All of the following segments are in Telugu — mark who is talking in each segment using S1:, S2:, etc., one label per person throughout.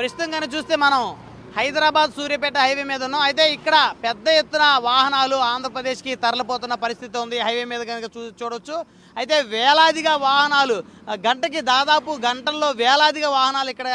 S1: ప్రస్తుతం కానీ చూస్తే మనం హైదరాబాద్ సూర్యాపేట హైవే మీద ఉన్నాం. అయితే ఇక్కడ పెద్ద ఎత్తున వాహనాలు ఆంధ్రప్రదేశ్కి తరలిపోతున్న పరిస్థితి ఉంది. హైవే మీద కనుక చూ చూడొచ్చు. అయితే వేలాదిగా వాహనాలు గంటకి దాదాపు గంటల్లో వేలాదిగా వాహనాలు ఇక్కడ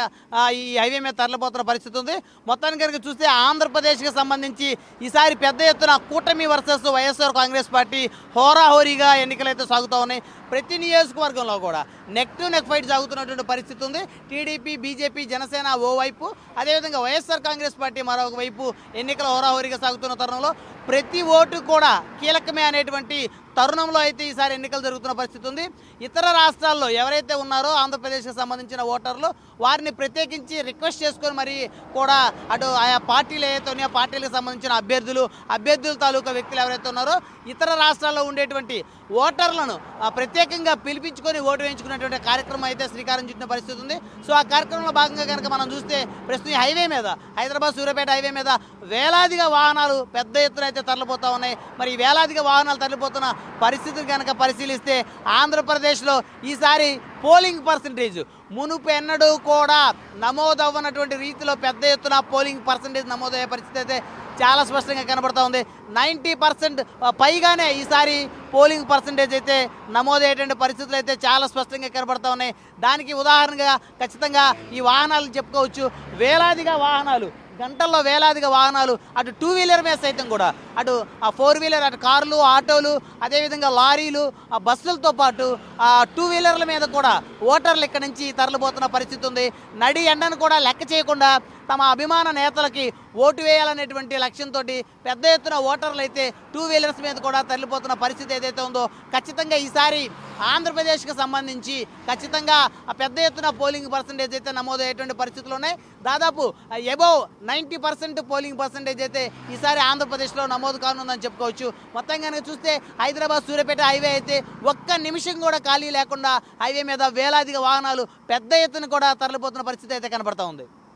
S1: ఈ హైవే మీద తరలిపోతున్న పరిస్థితి ఉంది. మొత్తానికి కనుక చూస్తే ఆంధ్రప్రదేశ్కి సంబంధించి ఈసారి పెద్ద ఎత్తున కూటమి వర్సెస్ వైఎస్ఆర్ కాంగ్రెస్ పార్టీ హోరాహోరీగా ఎన్నికలైతే సాగుతూ ఉన్నాయి. ప్రతి నియోజకవర్గంలో కూడా నెక్ టు నెక్ ఫైట్ సాగుతున్నటువంటి పరిస్థితి ఉంది. టీడీపీ బీజేపీ జనసేన ఓవైపు అదేవిధంగా వైఎస్ఆర్ కాంగ్రెస్ పార్టీ మరొక వైపు ఎన్నికల హోరాహోరీగా సాగుతున్న తరుణంలో ప్రతి ఓటు కూడా కీలకమే అనేటువంటి తరుణంలో అయితే ఈసారి ఎన్నికలు జరుగుతున్న పరిస్థితి ఉంది. ఇతర రాష్ట్రాల్లో ఎవరైతే ఉన్నారో ఆంధ్రప్రదేశ్కి సంబంధించిన ఓటర్లు వారిని ప్రత్యేకించి రిక్వెస్ట్ చేసుకొని మరి కూడా అటు ఆయా పార్టీలు ఏవైతే ఉన్నాయో పార్టీలకు సంబంధించిన అభ్యర్థులు అభ్యర్థుల తాలూకా వ్యక్తులు ఎవరైతే ఉన్నారో ఇతర రాష్ట్రాల్లో ఉండేటువంటి ఓటర్లను ప్రత్యేకంగా పిలిపించుకొని ఓటు వేయించుకునేటువంటి కార్యక్రమం అయితే శ్రీకారం చుట్టిన పరిస్థితి ఉంది. సో ఆ కార్యక్రమంలో భాగంగా కనుక మనం చూస్తే ప్రస్తుతం ఈ హైవే మీద హైదరాబాద్ సూర్యాపేట హైవే మీద వేలాదిగా వాహనాలు పెద్ద ఎత్తున అయితే తరలిపోతూ ఉన్నాయి. మరి వేలాదిగా వాహనాలు తరలిపోతున్న పరిస్థితిని కనుక పరిశీలిస్తే ఆంధ్రప్రదేశ్లో ఈసారి పోలింగ్ పర్సంటేజ్ మునుపు ఎన్నడూ కూడా నమోదవ్వనటువంటి రీతిలో పెద్ద ఎత్తున పోలింగ్ పర్సంటేజ్ నమోదయ్యే పరిస్థితి అయితే చాలా స్పష్టంగా కనబడుతూ ఉంది. నైంటీ పర్సెంట్ పైగానే ఈసారి పోలింగ్ పర్సంటేజ్ అయితే నమోదయ్యేటువంటి పరిస్థితులు అయితే చాలా స్పష్టంగా కనబడుతూ ఉన్నాయి. దానికి ఉదాహరణగా ఖచ్చితంగా ఈ వాహనాలు చెప్పుకోవచ్చు. వేలాదిగా వాహనాలు గంటల్లో వేలాదిగా వాహనాలు అటు టూ వీలర్ మీద సైతం కూడా. అటు ఆ ఫోర్ వీలర్ అటు కార్లు ఆటోలు అదేవిధంగా లారీలు ఆ బస్సులతో పాటు ఆ టూ వీలర్ల మీద కూడా ఓటర్లు ఇక్కడ నుంచి తరలిపోతున్న పరిస్థితి ఉంది. నడి ఎండను కూడా లెక్క చేయకుండా తమ అభిమాన నేతలకి ఓటు వేయాలనేటువంటి లక్ష్యంతో పెద్ద ఎత్తున ఓటర్లు అయితే టూ వీలర్స్ మీద కూడా తరలిపోతున్న పరిస్థితి ఏదైతే ఉందో ఖచ్చితంగా ఈసారి ఆంధ్రప్రదేశ్కి సంబంధించి ఖచ్చితంగా ఆ పెద్ద ఎత్తున పోలింగ్ పర్సంటేజ్ అయితే నమోదయ్యేటువంటి పరిస్థితులు ఉన్నాయి. దాదాపు above ninety percent polling percentage అయితే ఈసారి ఆంధ్రప్రదేశ్లో నమోదు కానుందని చెప్పుకోవచ్చు. మొత్తం కనుక చూస్తే హైదరాబాద్ సూర్యాపేట హైవే అయితే ఒక్క నిమిషం కూడా ఖాళీ లేకుండా హైవే మీద వేలాదిగా వాహనాలు పెద్ద ఎత్తున కూడా తరలిపోతున్న పరిస్థితి అయితే కనబడతా ఉంది.